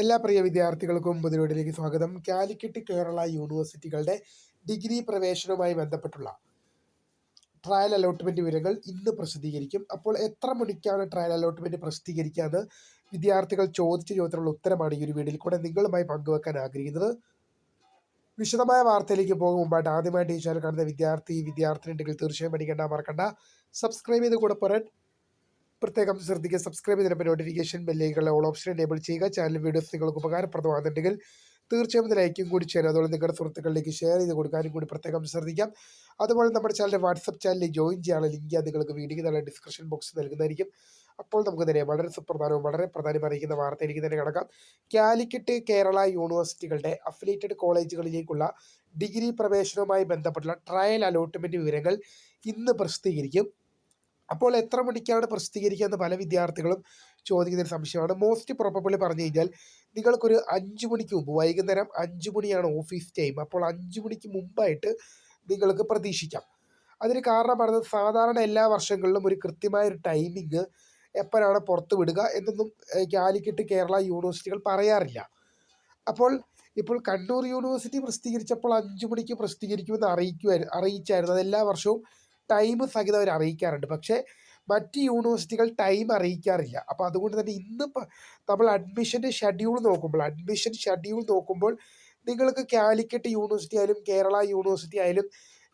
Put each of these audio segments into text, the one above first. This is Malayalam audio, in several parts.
എല്ലാ പ്രിയ വിദ്യാർത്ഥികൾക്കും പുതിയോടിലേക്ക് സ്വാഗതം. കാലിക്കറ്റ് കേരള യൂണിവേഴ്സിറ്റികളുടെ ഡിഗ്രി പ്രവേശനവുമായി ബന്ധപ്പെട്ടുള്ള ട്രയൽ അലോട്ട്മെന്റ് വിവരങ്ങൾ ഇന്ന് പ്രസിദ്ധീകരിക്കും. അപ്പോൾ എത്ര മണിക്കാണ് ട്രയൽ അലോട്ട്മെന്റ് പ്രസിദ്ധീകരിക്കാമെന്ന് വിദ്യാർത്ഥികൾ ചോദിച്ച ചോദ്യത്തിനുള്ള ഉത്തരമാണ് ഈ ഒരു വീഡിയോയിൽ കൂടെ നിങ്ങളുമായി പങ്കുവെക്കാൻ ആഗ്രഹിക്കുന്നത്. വിശദമായ വാർത്തയിലേക്ക് പോകും. മുമ്പായിട്ട് ആദ്യമായിട്ട് ഈ ചാനൽ കാണുന്ന വിദ്യാർത്ഥി വിദ്യാർത്ഥിനി ഉണ്ടെങ്കിൽ തീർച്ചയായും പഠിക്കേണ്ട മറക്കണ്ട. സബ്സ്ക്രൈബ് ചെയ്ത് കൂടെ പോരാൻ പ്രത്യേകം ശ്രദ്ധിക്കുക. സബ്സ്ക്രൈബ് ചെയ്തിട്ട് നോട്ടിഫിക്കേഷൻ ബെല്ലേക്കുള്ള ഓൾ ഓപ്ഷൻ എനേബിൾ ചെയ്യുക. ചാനൽ വീഡിയോസ് നിങ്ങൾക്ക് ഉപകാരപ്രദമാകുന്നുണ്ടെങ്കിൽ തീർച്ചയായും ലൈക്കും കൂടി ചെയ്യാൻ അതുപോലെ നിങ്ങളുടെ സുഹൃത്തുക്കളിലേക്ക് ഷെയർ ചെയ്ത് കൊടുക്കാനും കൂടി പ്രത്യേകം ശ്രദ്ധിക്കാം. അതുപോലെ നമ്മുടെ ചാനലിന്റെ വാട്സപ്പ് ചാനലിൽ ജോയിൻ ചെയ്യാനുള്ള ലിങ്ക് നിങ്ങൾക്ക് വീഡിയോ നല്ല ഡിസ്ക്രിപ്ഷൻ ബോക്സ് നൽകുന്നതായിരിക്കും. അപ്പോൾ നമുക്ക് തന്നെ വളരെ സുപ്രധാനവും വളരെ പ്രധാനം അറിയിക്കുന്ന എനിക്ക് തന്നെ കിടക്കാം. കാലിക്കറ്റ് കേരള യൂണിവേഴ്സിറ്റികളുടെ അഫിലിയേറ്റഡ് കോളേജുകളിലേക്കുള്ള ഡിഗ്രി പ്രവേശനവുമായി ബന്ധപ്പെട്ടുള്ള ട്രയൽ അലോട്ട്മെന്റ് വിവരങ്ങൾ ഇന്ന് പ്രസിദ്ധീകരിക്കും. അപ്പോൾ എത്ര മണിക്കാണ് പ്രസിദ്ധീകരിക്കുക എന്ന് പല വിദ്യാർത്ഥികളും ചോദിക്കുന്ന ഒരു സംശയമാണ്. മോസ്റ്റ് പ്രോബബിളി പറഞ്ഞു കഴിഞ്ഞാൽ നിങ്ങൾക്കൊരു അഞ്ച് മണിക്ക് മുമ്പ് വൈകുന്നേരം അഞ്ച് മണിയാണ് ഓഫീസ് ടൈം അപ്പോൾ അഞ്ച് മണിക്ക് മുമ്പായിട്ട് നിങ്ങൾക്ക് പ്രതീക്ഷിക്കാം. അതിന് കാരണം പറഞ്ഞത് സാധാരണ എല്ലാ വർഷങ്ങളിലും ഒരു കൃത്യമായ ഒരു ടൈമിങ് എപ്പോഴാണ് പുറത്ത് വിടുക എന്നൊന്നും കാലിക്കറ്റ് കേരള യൂണിവേഴ്സിറ്റികൾ പറയാറില്ല. അപ്പോൾ ഇപ്പോൾ കണ്ണൂർ യൂണിവേഴ്സിറ്റി പ്രസിദ്ധീകരിച്ചപ്പോൾ അഞ്ച് മണിക്ക് പ്രസിദ്ധീകരിക്കുമെന്ന് അറിയിക്കുമായിരുന്നു അറിയിച്ചായിരുന്നു. അത് എല്ലാ വർഷവും ടൈം സഹിതം അവർ അറിയിക്കാറുണ്ട്. പക്ഷേ മറ്റ് യൂണിവേഴ്സിറ്റികൾ ടൈം അറിയിക്കാറില്ല. അപ്പോൾ അതുകൊണ്ട് തന്നെ ഇന്ന് നമ്മൾ അഡ്മിഷന്റെ ഷെഡ്യൂൾ നോക്കുമ്പോൾ അഡ്മിഷൻ ഷെഡ്യൂൾ നോക്കുമ്പോൾ നിങ്ങൾക്ക് കാലിക്കറ്റ് യൂണിവേഴ്സിറ്റി ആയാലും കേരള യൂണിവേഴ്സിറ്റി ആയാലും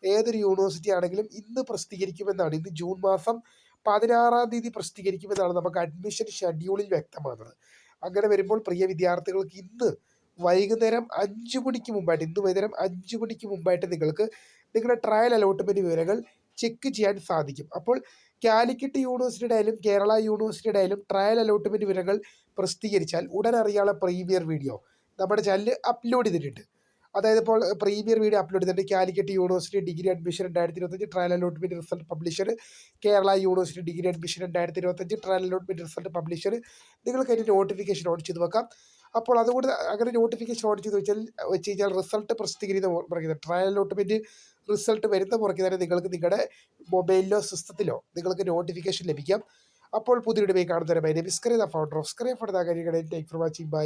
ഏതൊരു യൂണിവേഴ്സിറ്റി ആണെങ്കിലും ഇന്ന് പ്രസിദ്ധീകരിക്കുമെന്നാണ്. ഇന്ന് ജൂൺ മാസം പതിനാറാം തീയതി പ്രസിദ്ധീകരിക്കുമെന്നാണ് നമുക്ക് അഡ്മിഷൻ ഷെഡ്യൂളിൽ വ്യക്തമാകുന്നത്. അങ്ങനെ വരുമ്പോൾ പ്രിയ വിദ്യാർത്ഥികൾക്ക് ഇന്ന് വൈകുന്നേരം അഞ്ച് മണിക്ക് മുമ്പായിട്ട് ഇന്ന് വൈകുന്നേരം അഞ്ച് മണിക്ക് മുമ്പായിട്ട് നിങ്ങൾക്ക് നിങ്ങളുടെ ട്രയൽ അലോട്ട്മെന്റ് വിവരങ്ങൾ ചെക്ക് ചെയ്യാൻ സാധിക്കും. അപ്പോൾ കാലിക്കറ്റ് യൂണിവേഴ്സിറ്റിയുടെ ആയാലും കേരള യൂണിവേഴ്സിറ്റിയുടെ ആയാലും ട്രയൽ അലോട്ട്മെന്റ് വിവരങ്ങൾ പ്രസിദ്ധീകരിച്ചാൽ ഉടൻ അറിയാനുള്ള പ്രീമിയർ വീഡിയോ നമ്മുടെ ചാനലിൽ അപ്ലോഡ് ചെയ്തിട്ടുണ്ട്. അതായത് ഇപ്പോൾ പ്രീമിയർ വീഡിയോ അപ്ലോഡ് ചെയ്തിട്ടുണ്ട്. കാലിക്കറ്റ് യൂണിവേഴ്സിറ്റി ഡിഗ്രി അഡ്മിഷൻ രണ്ടായിരത്തി ഇരുപത്തഞ്ച് trial allotment result publisher Kerala university degree admission രണ്ടായിരത്തി ഇരുപത്തഞ്ച് ട്രയൽ അലോട്ട്മെന്റ് റിസൾട്ട് പബ്ലിഷർ നിങ്ങൾക്ക് അതിന്റെ നോട്ടിഫിക്കേഷൻ ഓൺ ചെയ്ത് വെക്കാം അപ്പോൾ അതുകൊണ്ട് അങ്ങനെ നോട്ടിഫിക്കേഷൻ ഓൺ ചെയ്ത് വെച്ചാൽ വെച്ച് കഴിഞ്ഞാൽ റിസൾട്ട് പ്രസിദ്ധീകരിക്കുന്ന പറയുന്നത് ട്രയൽ അലോട്ട്മെന്റ് റിസൾട്ട് വരുന്ന പുറകെ തന്നെ നിങ്ങൾക്ക് നിങ്ങളുടെ മൊബൈലിലോ സിസ്റ്റത്തിലോ നിങ്ങൾക്ക് നോട്ടിഫിക്കേഷൻ ലഭിക്കാം. അപ്പോൾ പുതിയ വീഡിയോ കാണുന്നവരെ my name is Zakaria founder of സ്ക്രേ for the take for watching bye